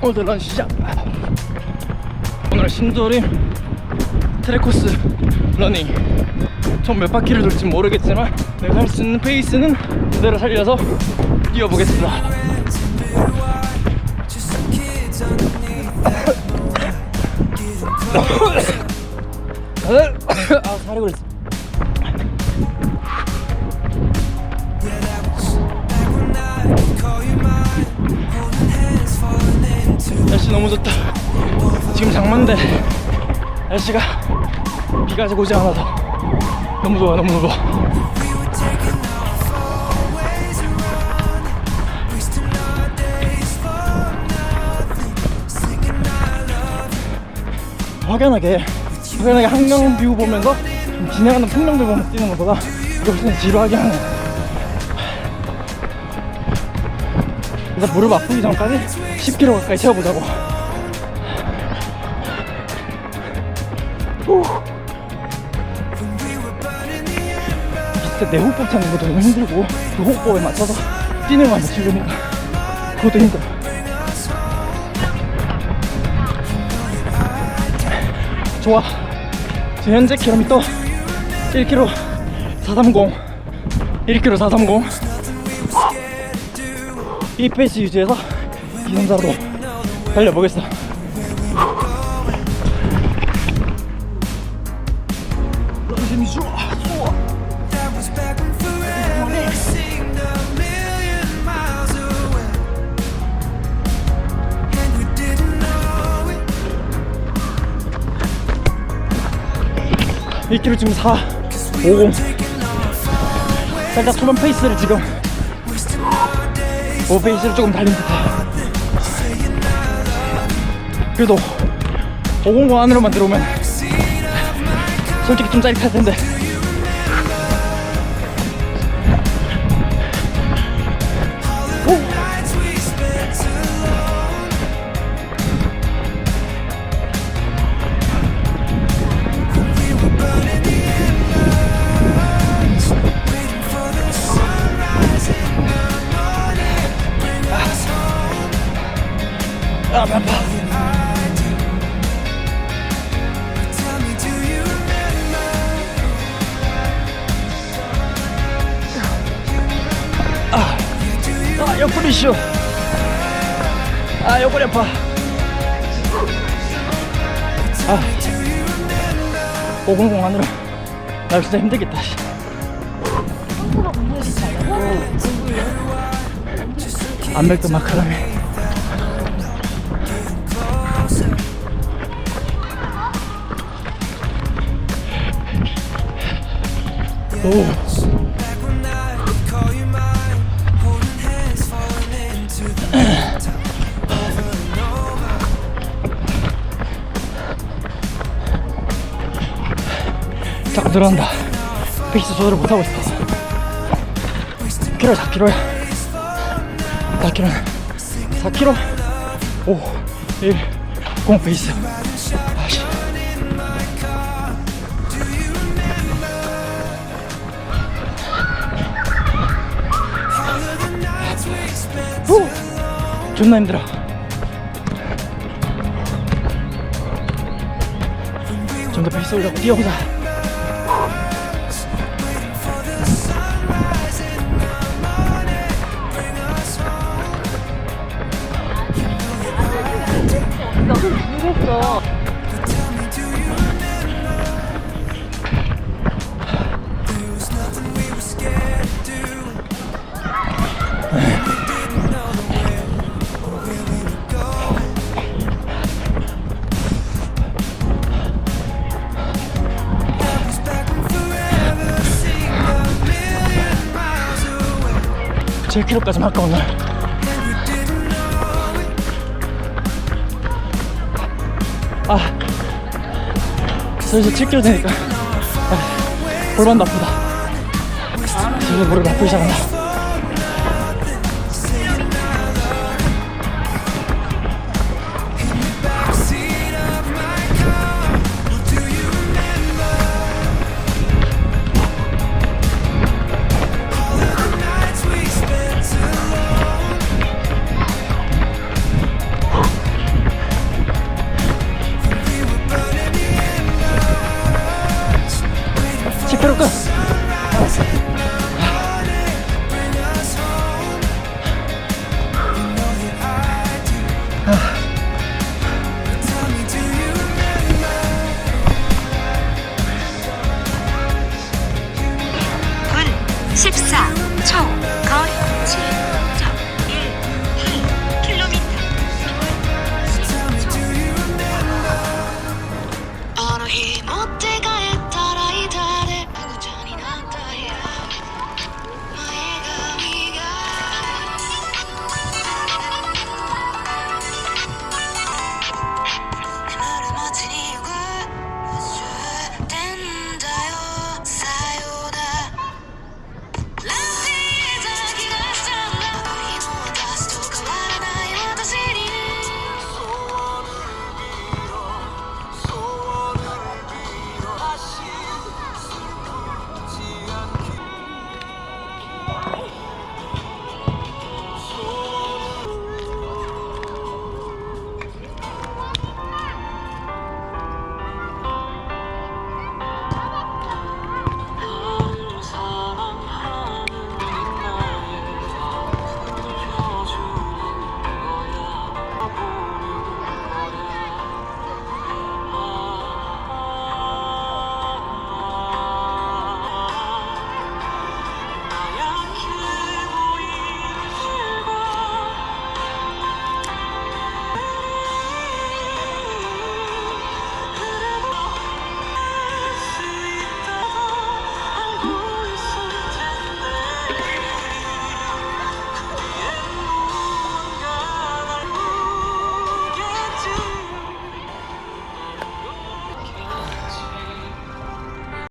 오늘 런 시작. 오늘 신도림 트레코스 러닝. 총 몇 바퀴를 돌지 모르겠지만 내가 할 수 있는 페이스는 그대로 살려서 뛰어보겠습니다. 아 살이 그랬어 너무 좋다. 지금 장마인데 날씨가 비가 아직 오지 않아서 너무 좋아 너무 좋아 확연하게 확연하게 한강 뷰 보면서 진행하는 풍경들 보면서 뛰는 것보다 이거 훨씬 지루하게 하 네 일단 무릎 아프기 전까지 10km 가까이 채워보자고. 후. 진짜 내 호흡법 찾는 것도 너무 힘들고 그 호흡법에 맞춰서 뛰는 거 지르니까 그것도 힘들어. 좋아. 지금 현재 킬로미터 1km 430 1km 430 이 페이스 유지해서 know it. 1km 지금 4 50 살짝 초반 페이스를 지금 오 페이스를 조금 달린 듯해 그래도 500 안으로만 들어오면 솔직히 좀 짜릿할 텐데 옆구리 쉬어 아 옆구리 아파. 아 500 안으로 나 진짜 힘들겠다 씨. 안백도 마카다미. 오 자꾸 들어간다. 페이스 조절을 못하고 있어. 10km 4km야. 4km는 4km 5 1 0 페이스. 아씨 후! 존나 힘들어. 좀 더 페이스 올려고 뛰어보자 7km까지 할까 오늘. 아 슬슬 7km 되니까. 아, 골반도 아프다. 슬슬 무릎이 아프기 시작한다 focus.